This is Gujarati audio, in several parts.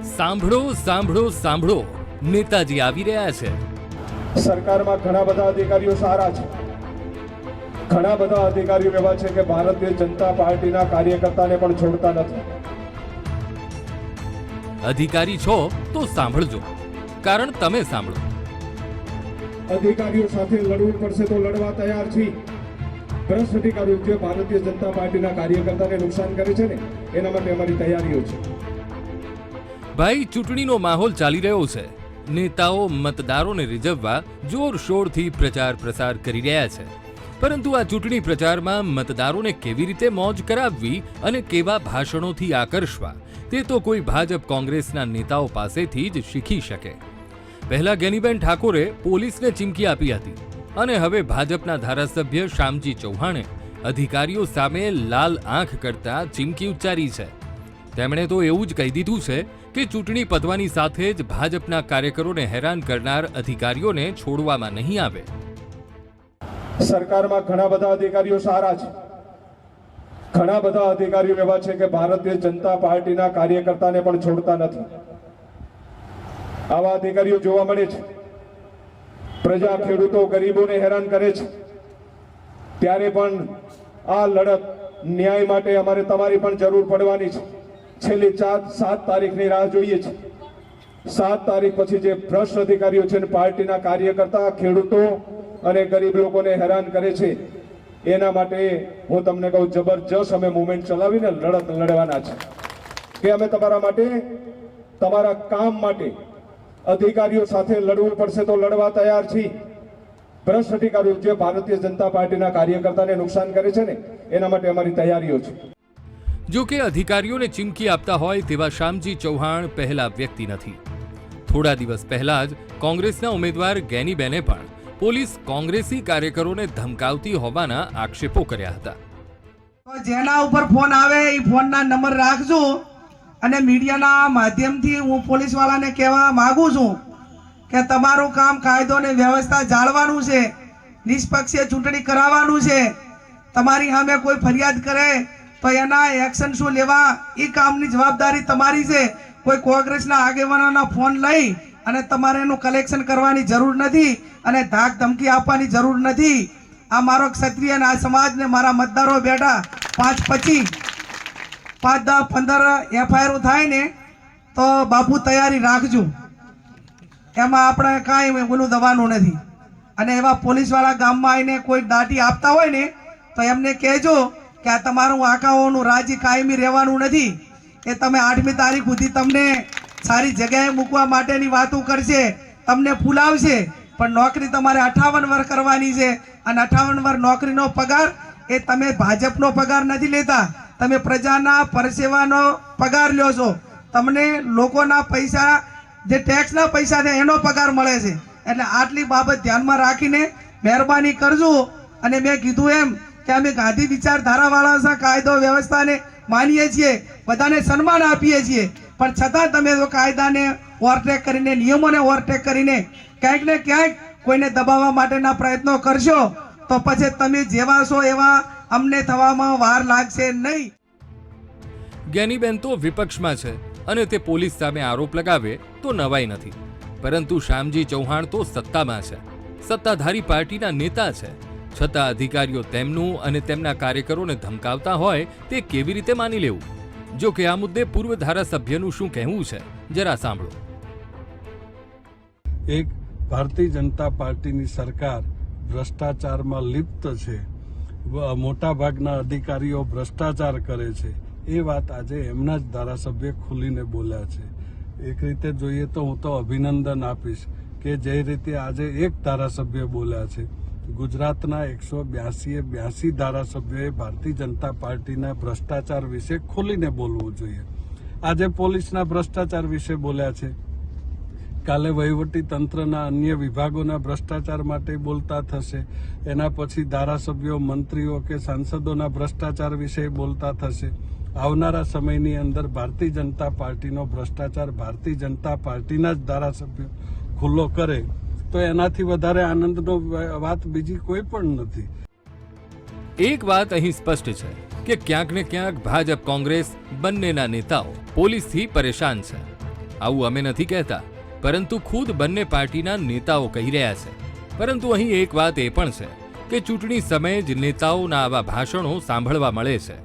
સાંભળો સાંભળો સાંભળો. નેતાજી આવી રહ્યા છે. સરકારમાં ઘણા બધા અધિકારીઓ સારા છે. ઘણા બધા અધિકારીઓ એવા છે કે ભારતીય જનતા પાર્ટીના કાર્યકર્તાને પણ છોડતા નથી. અધિકારી છો તો સાંભળજો કારણ તમે સાંભળો. અધિકારીઓ સાથે લડવું પડશે તો લડવા તૈયાર છીએ. ભ્રષ્ટ અધિકારીઓ જે ભારતીય જનતા પાર્ટીના કાર્યકર્તાને નુકસાન કરે છે ને એના માટે અમારી તૈયારીઓ છે. ભાઈ, ચૂંટણીનો માહોલ ચાલી રહ્યો છે. નેતાઓ મતદારોને રીઝવવા જોરશોરથી પ્રચાર પ્રસાર કરી રહ્યા છે. પરંતુ આ ચૂંટણી પ્રચારમાં મતદારોને કેવી રીતે મોજ કરાવવી અને કેવા ભાષણોથી આકર્ષવા, તે તો કોઈ ભાજપ કોંગ્રેસના નેતાઓ પાસેથી જ શીખી શકે. પહેલા ગેનીબેન ઠાકોરે પોલીસને ચીમકી આપી હતી અને હવે ભાજપના ધારાસભ્ય શામજી ચૌહાણે અધિકારીઓ સામે લાલ આંખ કરતા ચીમકી ઉચ્ચારી છે. તેમણે તો એવું જ કહી દીધું છે કે ચૂંટણી પતવાની સાથે જ ભાજપના કાર્યકરોને હેરાન કરનાર અધિકારીઓને છોડવામાં નહીં આવે. સરકારમાં ઘણા બધા અધિકારીઓ સારા છે. ઘણા બધા અધિકારીઓ એવા છે કે ભારતીય જનતા પાર્ટીના કાર્યકર્તાને પણ છોડતા નથી. આવા અધિકારીઓ જોવા મળે છે. પ્રજા ખેડૂતો ગરીબોને હેરાન કરે છે. ત્યારે પણ આ લડત ન્યાય માટે અમારે તમારી પણ જરૂર પડવાની છે. છેલ્લી ચાર સાત તારીખની રાહ જોઈએ છે. સાત તારીખ પછી જે ભ્રષ્ટ અધિકારીઓ છે પાર્ટીના કાર્યકર્તા, ખેડૂતો અને ગરીબ લોકોને હેરાન કરે છે, એના માટે હું તમને કહું, જબરજસ્ત અમે મુવમેન્ટ ચલાવીને લડત લડવાના છે. કે અમે તમારા માટે, તમારા કામ માટે અધિકારીઓ સાથે લડવું પડશે તો લડવા તૈયાર છીએ. ભ્રષ્ટ અધિકારીઓ જે ભારતીય જનતા પાર્ટીના કાર્યકર્તાને નુકસાન કરે છે ને, એના માટે અમારી તૈયારીઓ છે. જો કે અધિકારીઓને ચીમકી આપતા હોય તેવા શામજી ચૌહાણ પહેલા વ્યક્તિ નથી. થોડા દિવસ પહેલા જ કોંગ્રેસના ઉમેદવાર ગેનીબેને પણ પોલીસ કોંગ્રેસી કાર્યકરોને ધમકાવતી હોવાના આક્ષેપો કર્યા હતા. જેના ઉપર ફોન આવે એ ફોનના નંબર રાખજો અને મીડિયાના માધ્યમથી હું પોલીસવાળાને કહેવા માગું છું કે તમારું કામ કાયદો અને વ્યવસ્થા જાળવાનું છે, નિષ્પક્ષે ચૂંટણી કરાવવાનું છે, તમારી સામે કોઈ ફરિયાદ કરે તો એના એક્શન શું લેવા? એ કામની જવાબદારી તમારી છે. કોઈ કોંગ્રેસના આગેવાનોના ફોન લઈ અને તમારે એનું કલેક્શન કરવાની જરૂર નથી અને ધાક ધમકી આપવાની જરૂર નથી. આ મારો ક્ષત્રિય અને આ સમાજને મારા મતદારો બેઠા, પાંચ પચીસ પાંચ દસ પંદર એફઆઈઆર થાય ને, તો બાપુ તૈયારી રાખજો. એમાં આપણે કાંઈ ઓલું દવાનું નથી. અને એવા પોલીસવાળા ગામમાં આવીને કોઈ દાટી આપતા હોય ને, તો એમને કહેજો કે આ તમારું આંકાઓનું રાજી કાયમી રહેવાનું નથી. એ તમે આઠમી તારીખ સુધી તમને સારી જગ્યાએ મૂકવા માટેની વાતો કરશે, તમને ફૂલાવશે પણ નોકરી તમારે અઠાવન વર કરવાની છે અને અઠાવન વર નોકરીનો પગાર એ તમે ભાજપનો પગાર નથી લેતા. તમે પ્રજાના પરસેવાનો પગાર લ્યો છો. તમને લોકોના પૈસા, જે ટેક્સના પૈસા છે એનો પગાર મળે છે. એટલે આટલી બાબત ધ્યાનમાં રાખીને મહેરબાની કરજો. અને મેં કીધું એમ કે અમે ગાંધી વિચારધારાવાળા કાયદો વ્યવસ્થાને માનીએ છીએ, બધાને સન્માન આપીએ છીએ. પણ છતાં તમે કાયદાને ઓવરટેક કરીને, નિયમોને ઓવરટેક કરીને ક્યાંક ને ક્યાંક કોઈને દબાવવા માટેના પ્રયત્નો કરશો, તો પછી તમે જેવા છો એવા અમને થવામાં વાર લાગશે નહીં. જ્ઞાનીબેન તો વિપક્ષમાં છે અને તે પોલીસ સામે આરોપ લગાવે તો નવાઈ નથી. પરંતુ શ્યામજી ચૌહાણ તો સત્તામાં છે. સત્તાધારી પાર્ટીના નેતા છે. છતાં અધિકારીઓ તેમનું અને તેમના કાર્યકરોને ધમકાવતા હોય તે કેવી રીતે માની લેવું? જો કે આ મુદ્દે પૂર્વ ધારાસભ્યનું શું કહેવું છે? જરા સાંભળો. એક ભારતીય જનતા પાર્ટીની સરકાર ભ્રષ્ટાચારમાં લિપ્ત છે. મોટાભાગના અધિકારીઓ ભ્રષ્ટાચાર કરે છે. એ વાત આજે એમના જ ધારાસભ્ય ખુલીને બોલ્યા છે. એક રીતે જોઈએ તો હું તો અભિનંદન આપીશ કે જે રીતે આજે એક ધારાસભ્ય બોલ્યા છે. ગુજરાતના એકસો બ્યાસીએ બ્યાસી ધારાસભ્યોએ ભારતીય જનતા પાર્ટીના ભ્રષ્ટાચાર વિશે ખોલીને બોલવું જોઈએ. આજે પોલીસના ભ્રષ્ટાચાર વિશે બોલ્યા છે. કાલે વહીવટી તંત્રના અન્ય વિભાગોના ભ્રષ્ટાચાર માટે બોલતા થશે. એના પછી ધારાસભ્યો, મંત્રીઓ કે સાંસદોના ભ્રષ્ટાચાર વિશે બોલતા થશે. આવનારા સમયની અંદર ભારતીય જનતા પાર્ટીનો ભ્રષ્ટાચાર ભારતીય જનતા પાર્ટીના જ ધારાસભ્યો ખુલ્લો કરે. તો એનાથી વધારે આનંદનો વાત બીજી કોઈ પણ નથી. એક વાત અહીં સ્પષ્ટ છે કે ક્યાંક ને ક્યાંક ભાજપ કોંગ્રેસ બંનેના નેતાઓ પોલીસથી પરેશાન છે. આવું અમે નથી કહેતા, પરંતુ ખુદ બંને પાર્ટીના નેતાઓ કહી રહ્યા છે. પરંતુ અહીં એક વાત એ પણ છે કે ચૂંટણી સમયે જ નેતાઓના આવા ભાષણો સાંભળવા મળે છે.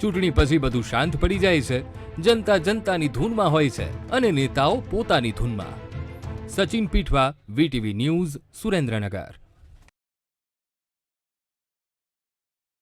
ચૂંટણી પછી બધું શાંત પડી જાય છે, જનતા જનતાની ધૂનમાં હોય છે અને નેતાઓ પોતાની ધૂનમાં. Sachin Pithva VTV news Surendranagar.